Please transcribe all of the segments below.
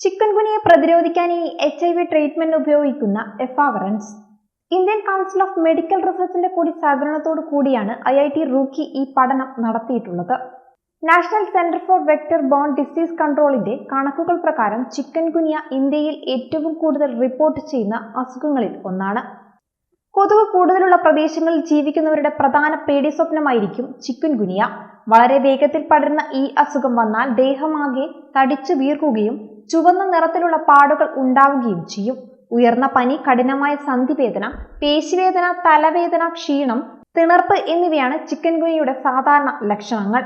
Chicken ഗുനിയെ പ്രതിരോധിക്കാൻ ഈ H I V treatment ഉപയോഗിക്കുന്ന efavirenz Indian council of medical റിസർച്ചിന്റെ കൂടി സഹകരണത്തോടു കൂടിയാണ് ഐ ഐ ടി റൂക്കി ഈ പഠനം നടത്തിയിട്ടുള്ളത്. National centre for vector borne disease കൺട്രോളിന്റെ കണക്കുകൾ പ്രകാരം ചിക്കൻ ഗുനിയ ഇന്ത്യയിൽ ഏറ്റവും കൂടുതൽ റിപ്പോർട്ട് ചെയ്യുന്ന അസുഖങ്ങളിൽ ഒന്നാണ്. കൊതുക് കൂടുതലുള്ള പ്രദേശങ്ങളിൽ ജീവിക്കുന്നവരുടെ പ്രധാന പേടി സ്വപ്നമായിരിക്കും ചിക്കൻ ഗുനിയ. വളരെ വേഗത്തിൽ പടരുന്ന ഈ അസുഖം വന്നാൽ ദേഹമാകെ തടിച്ചു വീർക്കുകയും ചുവന്ന നിറത്തിലുള്ള പാടുകൾ ഉണ്ടാവുകയും ചെയ്യും. ഉയർന്ന പനി കഠിനമായ സന്ധിവേദന പേശിവേദന തലവേദന ക്ഷീണം തിണർപ്പ് എന്നിവയാണ് ചിക്കൻ ഗുനിയുടെ സാധാരണ ലക്ഷണങ്ങൾ.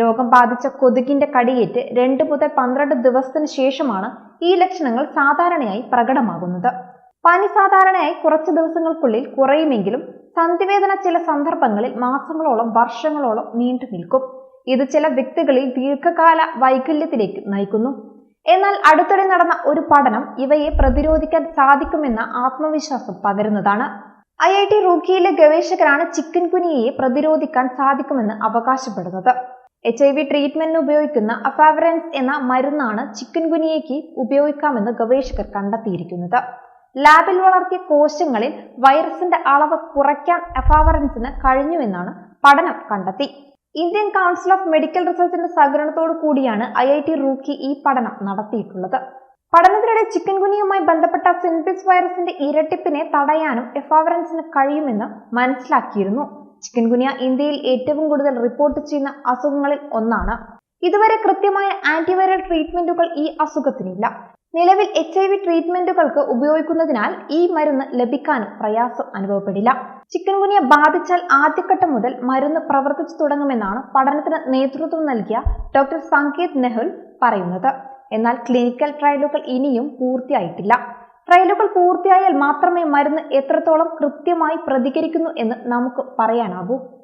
രോഗം ബാധിച്ച കൊതുകിന്റെ കടിയേറ്റ് രണ്ട് മുതൽ പന്ത്രണ്ട് ദിവസത്തിന് ശേഷമാണ് ഈ ലക്ഷണങ്ങൾ സാധാരണയായി പ്രകടമാകുന്നത്. പനി സാധാരണയായി കുറച്ച് ദിവസങ്ങൾക്കുള്ളിൽ കുറയുമെങ്കിലും സന്ധിവേദന ചില സന്ദർഭങ്ങളിൽ മാസങ്ങളോളം വർഷങ്ങളോളം നീണ്ടു നിൽക്കും. ഇത് ചില വ്യക്തികളിൽ ദീർഘകാല വൈകല്യത്തിലേക്ക് നയിക്കുന്നു. എന്നാൽ അടുത്തിടെ നടന്ന ഒരു പഠനം ഇവയെ പ്രതിരോധിക്കാൻ സാധിക്കുമെന്ന ആത്മവിശ്വാസം പകരുന്നതാണ്. ഐ ഐ ടി റൂക്കിയിലെ ഗവേഷകരാണ് ചിക്കൻ കുനിയെ പ്രതിരോധിക്കാൻ സാധിക്കുമെന്ന് അവകാശപ്പെടുന്നത്. എച്ച് ഐ വി ട്രീറ്റ്മെന്റിന് ഉപയോഗിക്കുന്ന അഫാവറൻസ് എന്ന മരുന്നാണ് ചിക്കൻ കുനിയയ്ക്ക് ഉപയോഗിക്കാമെന്ന് ഗവേഷകർ കണ്ടെത്തിയിരിക്കുന്നത്. ലാബിൽ വളർത്തിയ കോശങ്ങളിൽ വൈറസിന്റെ അളവ് കുറയ്ക്കാൻ എഫാവറൻസിന് കഴിഞ്ഞുവെന്നാണ് പഠനം കണ്ടെത്തി. ഇന്ത്യൻ കൗൺസിൽ ഓഫ് മെഡിക്കൽ റിസർച്ചിന്റെ സഹകരണത്തോടു കൂടിയാണ് ഐ ഐ ടി റൂക്കി ഈ പഠനം നടത്തിയിട്ടുള്ളത്. പഠനത്തിനിടെ ചിക്കൻ ഗുനിയുമായി ബന്ധപ്പെട്ട സിൻപിസ് വൈറസിന്റെ ഇരട്ടിപ്പിനെ തടയാനും എഫാവറൻസിന് കഴിയുമെന്ന് മനസ്സിലാക്കിയിരുന്നു. ചിക്കൻ ഗുനിയ ഇന്ത്യയിൽ ഏറ്റവും കൂടുതൽ റിപ്പോർട്ട് ചെയ്യുന്ന അസുഖങ്ങളിൽ ഒന്നാണ്. ഇതുവരെ കൃത്യമായ ആന്റിവൈറൽ ട്രീറ്റ്മെന്റുകൾ ഈ അസുഖത്തിനില്ല. നിലവിൽ എച്ച് ഐ വി ട്രീറ്റ്മെന്റുകൾക്ക് ഉപയോഗിക്കുന്നതിനാൽ ഈ മരുന്ന് ലഭിക്കാനും പ്രയാസം അനുഭവപ്പെടില്ല. ചിക്കൻ ഗുനിയ ബാധിച്ചാൽ ആദ്യഘട്ടം മുതൽ മരുന്ന് പ്രവർത്തിച്ചു തുടങ്ങുമെന്നാണ് പഠനത്തിന് നേതൃത്വം നൽകിയ ഡോക്ടർ സങ്കേത് നെഹുൽ പറയുന്നത്. എന്നാൽ ക്ലിനിക്കൽ ട്രയലുകൾ ഇനിയും പൂർത്തിയായിട്ടില്ല. ട്രയലുകൾ പൂർത്തിയായാൽ മാത്രമേ മരുന്ന് എത്രത്തോളം കൃത്യമായി പ്രതികരിക്കുന്നു എന്ന് നമുക്ക് പറയാനാകൂ